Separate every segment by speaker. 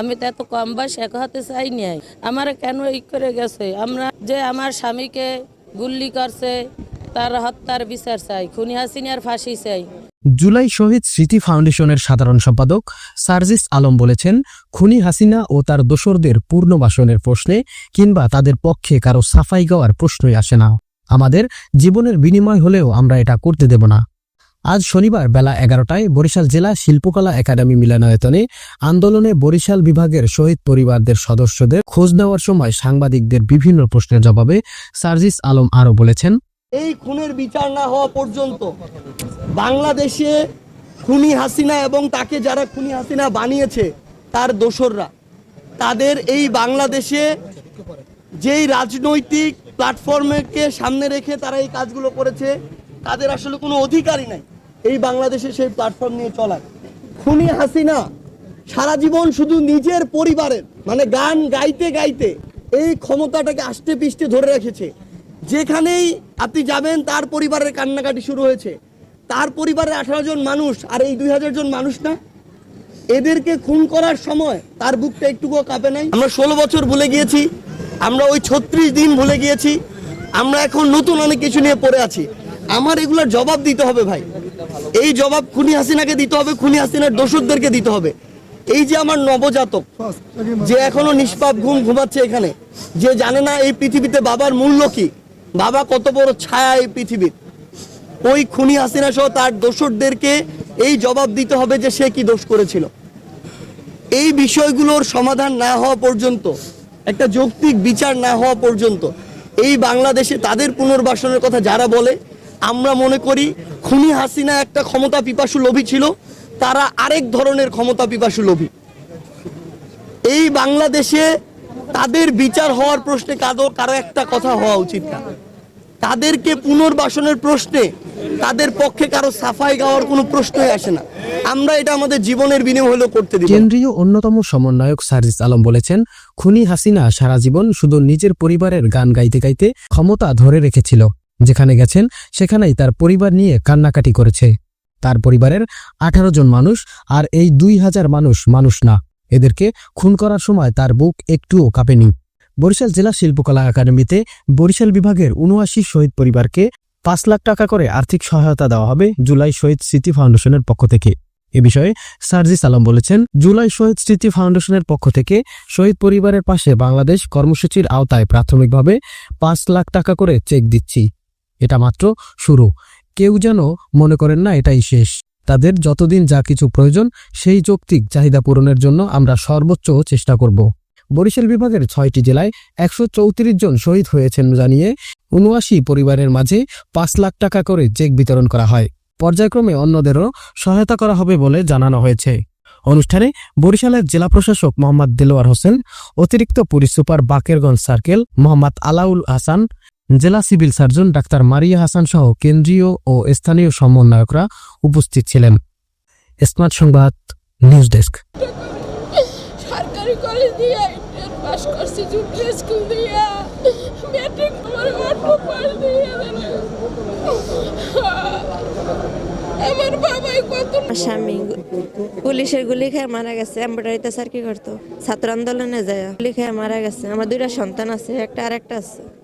Speaker 1: আমি তো এত কম বয়স এক হাতে চাই নাই। আমার কেন এই করে গেছে? আমরা যে আমার স্বামীকে গুল্লি করছে, তার হত্যার বিচার চাই, খুনি হাসিনার ফাঁসি চাই।
Speaker 2: জুলাই শহীদ স্মৃতি ফাউন্ডেশনের সাধারণ সম্পাদক সার্জিস আলম বলেছেন, খুনি হাসিনা ও তার দোসরদের পূর্ণবাসনের প্রশ্নে কিংবা তাদের পক্ষে কারও সাফাই গাওয়ার প্রশ্নই আসে না। আমাদের জীবনের বিনিময় হলেও আমরা এটা করতে দেব না। আজ শনিবার বেলা এগারোটায় বরিশাল জেলা শিল্পকলা একাডেমি মিলনায়তনে আন্দোলনে বরিশাল বিভাগের শহীদ পরিবারদের সদস্যদের খোঁজ নেওয়ার সময় সাংবাদিকদের বিভিন্ন প্রশ্নের জবাবে সার্জিস আলম আরও বলেছেন,
Speaker 3: এই খুনের বিচার না হওয়া পর্যন্ত বাংলাদেশে খুনি হাসিনা এবং তাকে যারা খুনি হাসিনা বানিয়েছে, তার দোসররা, তাদের এই বাংলাদেশে যেই রাজনৈতিক প্ল্যাটফর্মকে সামনে রেখে তারা এই কাজগুলো করেছে তাদের আসলে কোনো অধিকারই নাই। এই বাংলাদেশে সেই প্ল্যাটফর্ম নিয়ে চলার। খুনি হাসিনা সারা জীবন শুধু নিজের পরিবারের মানে গান গাইতে গাইতে এই ক্ষমতাটাকে আষ্টে পিষ্টে ধরে রেখেছে। যেখানেই আপনি যাবেন, তার পরিবারের কান্নাকাটি শুরু হয়েছে। তার পরিবারের আঠারো জন মানুষ, আর এই দুই হাজার জন মানুষ না, এদেরকে খুন করার সময় তার বুকটা একটুকুও কাঁপে নাই। আমরা ষোলো বছর ভুলে গিয়েছি, আমরা ওই ছত্রিশ দিন ভুলে গিয়েছি, আমরা এখন নতুন অনেক কিছু নিয়ে পড়ে আছি। আমার এগুলোর জবাব দিতে হবে ভাই। এই জবাব খুনি হাসিনাকে দিতে হবে, খুনি হাসিনার দোষকদেরকে দিতে হবে। এই যে আমার নবজাতক, যে এখনও নিষ্পাপ ঘুম ঘুমাচ্ছে এখানে, যে জানে না এই পৃথিবীতে বাবার মূল্য কি, বাবা কত বড় ছায়া এই পৃথিবীর। ওই খুনি হাসিনা সহ তার দোষরদেরকে এই জবাব দিতে হবে যে সে কি দোষ করেছিল। এই বিষয়গুলোর সমাধান না হওয়া পর্যন্ত, একটা যৌক্তিক বিচার না হওয়া পর্যন্ত, এই বাংলাদেশে তাদের পুনর্বাসনের কথা যারা বলে আমরা মনে করি খুনি হাসিনা একটা ক্ষমতা পিপাসু লোভী ছিল, তারা আরেক ধরনের ক্ষমতা পিপাসু লোভী। এই বাংলাদেশে তাদের বিচার হওয়ার প্রশ্নে কারও কারও একটা কথা হওয়া উচিত না। তাদেরকে পুনর্বাসনের প্রশ্নে, তাদের পক্ষে কারও সাফাই গাওয়ার কোনো প্রশ্নই আসে না। আমরা এটা আমাদের জীবনের বিনিময় হলেও করতে না।
Speaker 2: কেন্দ্রীয় অন্যতম সমন্বয়ক সার্জিস আলম বলেছেন, খুনি হাসিনা সারা জীবন শুধু নিজের পরিবারের গান গাইতে গাইতে ক্ষমতা ধরে রেখেছিল। যেখানে গেছেন, সেখানেই তার পরিবার নিয়ে কান্নাকাটি করেছে। তার পরিবারের আঠারো জন মানুষ আর এই দুই হাজার মানুষ মানুষ না। এদেরকে খুন করার সময় তার বুক একটুও কাঁপেনি। বরিশাল জেলা শিল্পকলা একাডেমিতে বরিশাল বিভাগের উনআশি শহীদ পরিবারকে পাঁচ লাখ টাকা করে আর্থিক সহায়তা দেওয়া হবে জুলাই শহীদ স্মৃতি ফাউন্ডেশনের পক্ষ থেকে। এ বিষয়ে সার্জিস আলম বলেছেন, জুলাই শহীদ স্মৃতি ফাউন্ডেশনের পক্ষ থেকে শহীদ পরিবারের পাশে বাংলাদেশ কর্মসূচির আওতায় প্রাথমিকভাবে পাঁচ লাখ টাকা করে চেক দিচ্ছি। এটা মাত্র শুরু। কেউ যেন মনে করেন না, এটাই শেষ। তাদের যতদিন যা কিছু প্রয়োজন, সেই যৌক্তিক চাহিদা পূরণের জন্য আমরা সর্বোচ্চ চেষ্টা করব। বরিশাল বিভাগের ছয়টি জেলায় একশো চৌত্রিশ জন শহীদ হয়েছেন জানিয়ে উনআশি পরিবারের মাঝে পাঁচ লাখ টাকা করে চেক বিতরণ করা হয়। পর্যায়ক্রমে অন্যদেরও সহায়তা করা হবে বলে জানানো হয়েছে। অনুষ্ঠানে বরিশালের জেলা প্রশাসক মোহাম্মদ দেলোয়ার হোসেন, অতিরিক্ত police super Bakerganj circle Mohammad Alaul Hasan জেলা civil surgeon doctor Maria Hasan সহ কেন্দ্রীয় ও স্থানীয় সমন্বয়করা উপস্থিত ছিলেন। স্মার্ট সংবাদ নিউজ ডেস্ক।
Speaker 4: সরকারি কলেজ দিয়ে পাস করছি জুনিয়র স্কুল দিয়ে। ম্যাট্রিক আমার অটো পাস দিয়ে আমার বাবাই কত
Speaker 5: স্বামী গু- পুলিশের গুলি খেয়ে মারা গেছে এম্বয়ডারিতে স্যার কি করতো। ছাত্র আন্দোলনে যায় গুলি খেয়ে মারা গেছে। আমার দুইটা সন্তান আছে একটা আর একটা আছে।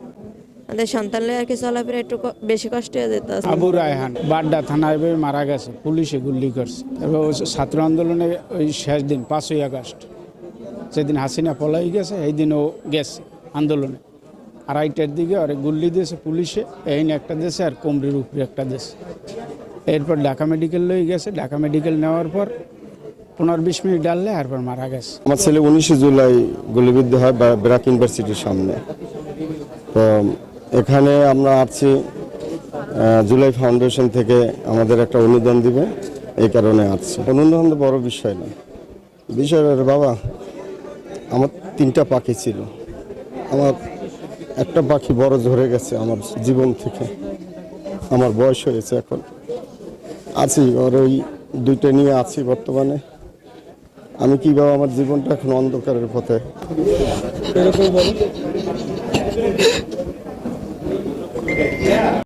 Speaker 5: আমাদের সন্তান লয়ে আর কি চলাফেরা একটু বেশি কষ্ট হয়ে যেত
Speaker 6: আবু রায়হান বাড্ডা থানায় মারা গেছে পুলিশে গুলি করছে। ওই ছাত্র আন্দোলনে ওই শেষ দিন পাঁচই আগস্ট যেদিন হাসিনা পলাই গেছে এই দিন ও গেছে আন্দোলনে। আড়াইটার দিকে আর গুল্লি দিয়েছে পুলিশে এই একটা দেশে আর কোমরির উপরে একটা দেশ এরপর ঢাকা মেডিকেল লই গেছে ঢাকা মেডিকেল নেওয়ার পর পনেরো বিশ মিনিট ডাললে এরপর মারা গেছে।
Speaker 7: আমার ছেলে উনিশে জুলাই গুলিবিদ্ধ হয় বা- ব্র্যাক ইউনিভার্সিটির সামনে। তো এখানে আমরা আছি জুলাই ফাউন্ডেশন থেকে আমাদের একটা অনুদান দিবে, এই কারণে আসছি। অনুদান তো বড় বিষয় না। বিষয় বাবা, আমার তিনটা পাখি ছিল। আমার একটা পাখি বড় ঝরে গেছে আমার জীবন থেকে। আমার বয়স হয়েছে এখন। আছি, আর ওই দুইটা নিয়ে আছি বর্তমানে। আমি কীভাবে আমার জীবনটা এখন অন্ধকারের পথে? Yeah.